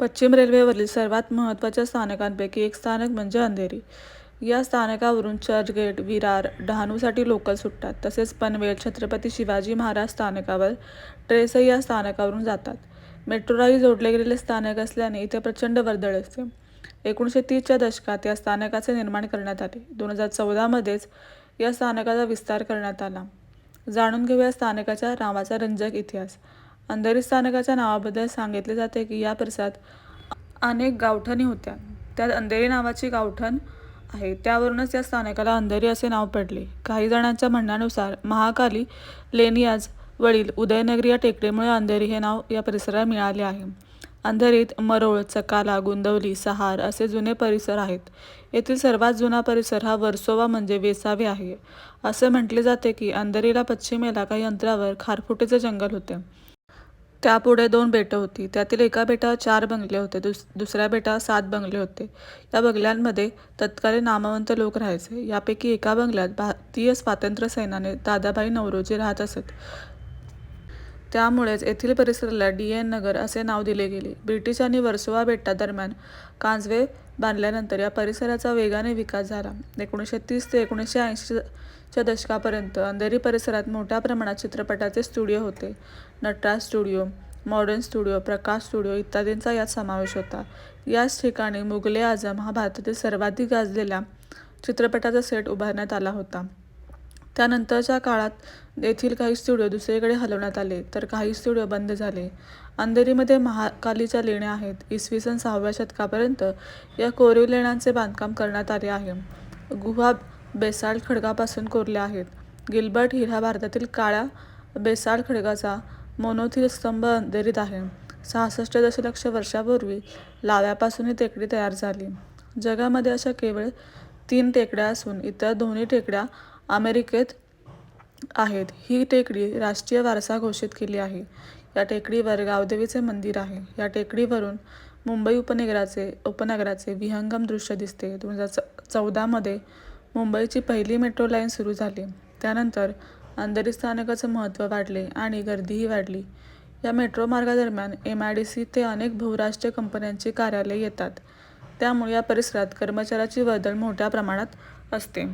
पश्चिम रेल्वेवरील सर्वात महत्त्वाच्या स्थानकांपैकी एक स्थानक म्हणजे अंधेरी. या स्थानकावरून चर्चगेट विरार डहाणूसाठी लोकल सुटतात. तसेच पनवेल छत्रपती शिवाजी महाराज स्थानकावर ट्रेसही या स्थानकावरून जातात. मेट्रोलाही जोडले गेलेले स्थानक असल्याने इथे प्रचंड वर्दळ असते. एकोणीसशे तीसच्या दशकात या स्थानकाचे निर्माण करण्यात आले. दोन हजार चौदामध्येच या स्थानकाचा विस्तार करण्यात आला. जाणून घेऊया स्थानकाच्या नावाचा रंजक इतिहास. अंधेरी स्थानकाच्या नावाबद्दल सांगितले जाते की या परिसरात अनेक गावठणी होत्या. त्यात अंधेरी नावाची गावठण आहे. त्यावरूनच या स्थानकाला अंधेरी असे नाव पडले. काही जणांच्या म्हणण्यानुसार महाकाली लेनियाज वडील उदयनगरी या टेकडीमुळे अंधेरी हे नाव या परिसराला मिळाले आहे. अंधेरीत मरोळ चकाला गुंदवली सहार असे जुने परिसर आहेत. येथील सर्वात जुना परिसर हा वर्सोवा म्हणजे वेसावे आहे. असे म्हटले जाते की अंधेरीला पश्चिमेला काही अंतरावर खारफुटीचे जंगल होते. त्यापुढे दोन बेटं होती. त्यातील एका बेटावर चार बंगले होते. दुस दुसऱ्या बेटावर सात बंगले होते. या बंगल्यांमध्ये तत्कालीन नामवंत लोक राहायचे. यापैकी एका बंगल्यात भारतीय स्वातंत्र्य सैनाने दादाभाई नवरोजी राहत असत. त्यामुळेच येथील परिसराला डी एन नगर असे नाव दिले गेले. ब्रिटिशांनी वर्सोवा बेटादरम्यान कांजवे बांधल्यानंतर या परिसराचा वेगाने विकास झाला. एकोणीसशे तीस ते एकोणीसशे ऐंशीच्या दशकापर्यंत अंधेरी परिसरात मोठ्या प्रमाणात चित्रपटाचे स्टुडिओ होते. Natraj studio modern studio Prakash studio इत्यादींचा यात समावेश होता. याच ठिकाणी मुघले आझम हा भारतातील सर्वाधिक गाजलेल्या चित्रपटाचा सेट उभारण्यात आला होता. त्यानंतरच्या काळात येथील काही स्टुडिओ दुसरीकडे हलवण्यात आले तर काही स्टुडिओ बंद झाले. अंधेरीमध्ये महाकालीच्या लेण्या आहेत. इसवी सन सहाव्या शतकापर्यंत या कोरीव लेण्यांचे बांधकाम करण्यात आले आहे. गुहा बेसाल्ट खडकापासून कोरल्या आहेत. गिल्बर्ट हिल हा भारतातील काळ्या बेसाल्ट खडकाचा मोनोथिल स्तंभ अंधेरीत आहे. सहासष्ट दशलक्ष वर्षापूर्वी लाव्यापासून ही टेकडी तयार झाली. जगामध्ये अशा केवळ तीन टेकड्या असून इतर दोन्ही टेकड्या अमेरिकेत आहेत. ही टेकडी राष्ट्रीय वारसा घोषित केली आहे. या टेकडीवर गावदेवीचे मंदिर आहे. या टेकडीवरून मुंबई उपनगराचे उपनगराचे विहंगम दृश्य दिसते. दोन हजार च चौदामध्ये मुंबईची पहिली मेट्रो लाईन सुरू झाली. त्यानंतर अंधेरी स्थानकाचं महत्त्व वाढले आणि गर्दीही वाढली. या मेट्रो मार्गादरम्यान एम आय डी सी ते अनेक बहुराष्ट्रीय कंपन्यांची कार्यालये येतात. त्यामुळे या परिसरात कर्मचाऱ्याची वर्दळ मोठ्या प्रमाणात असते.